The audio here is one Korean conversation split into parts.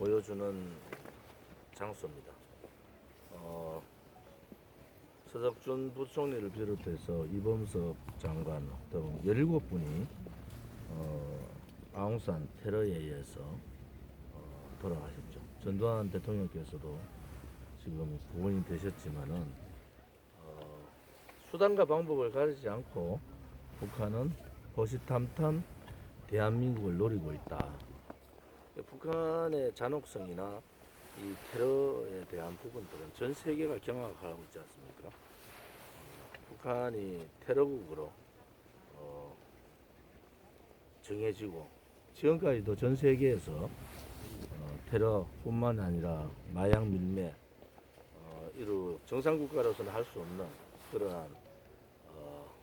보여주는 장소입니다. 어, 서석준 부총리를 비롯해서 이범석 장관 등 17분이 어, 아웅산 테러에 의해서 어, 돌아가셨죠. 전두환 대통령께서도 지금 구원이 되셨지만은 어, 수단과 방법을 가리지 않고 북한은 호시탐탐 대한민국을 노리고 있다. 북한의 잔혹성이나 이 테러에 대한 부분들은 전 세계가 경악하고 있지 않습니까? 북한이 테러국으로 어, 정해지고 지금까지도 전 세계에서 어, 테러뿐만 아니라 마약 밀매 어, 이루 정상 국가로서는 할 수 없는 그러한 어,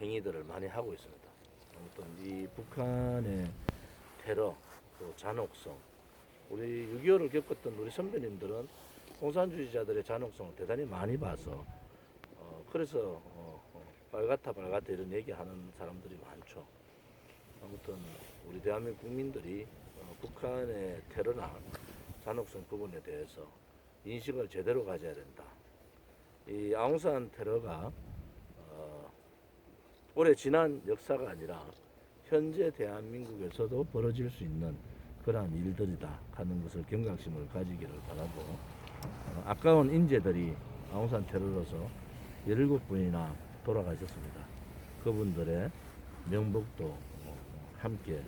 행위들을 많이 하고 있습니다. 아무튼 이 북한의 테러 또 잔혹성 우리 6.25를 겪었던 우리 선배님들은 공산주의자들의 잔혹성을 대단히 많이 봐서 어, 그래서 어, 어, 빨갛다 빨갛다 이런 얘기하는 사람들이 많죠. 아무튼 우리 대한민국 국민들이 어, 북한의 테러나 잔혹성 부분에 대해서 인식을 제대로 가져야 된다. 이 아웅산 테러가 어, 오래 지난 역사가 아니라 현재 대한민국에서도 벌어질 수 있는 그러한 일들이다 하는 것을 경각심을 가지기를 바라고 어, 아까운 인재들이 아웅산 테러로서 17분이나 돌아가셨습니다. 그분들의 명복도 어, 함께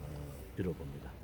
어, 빌어봅니다.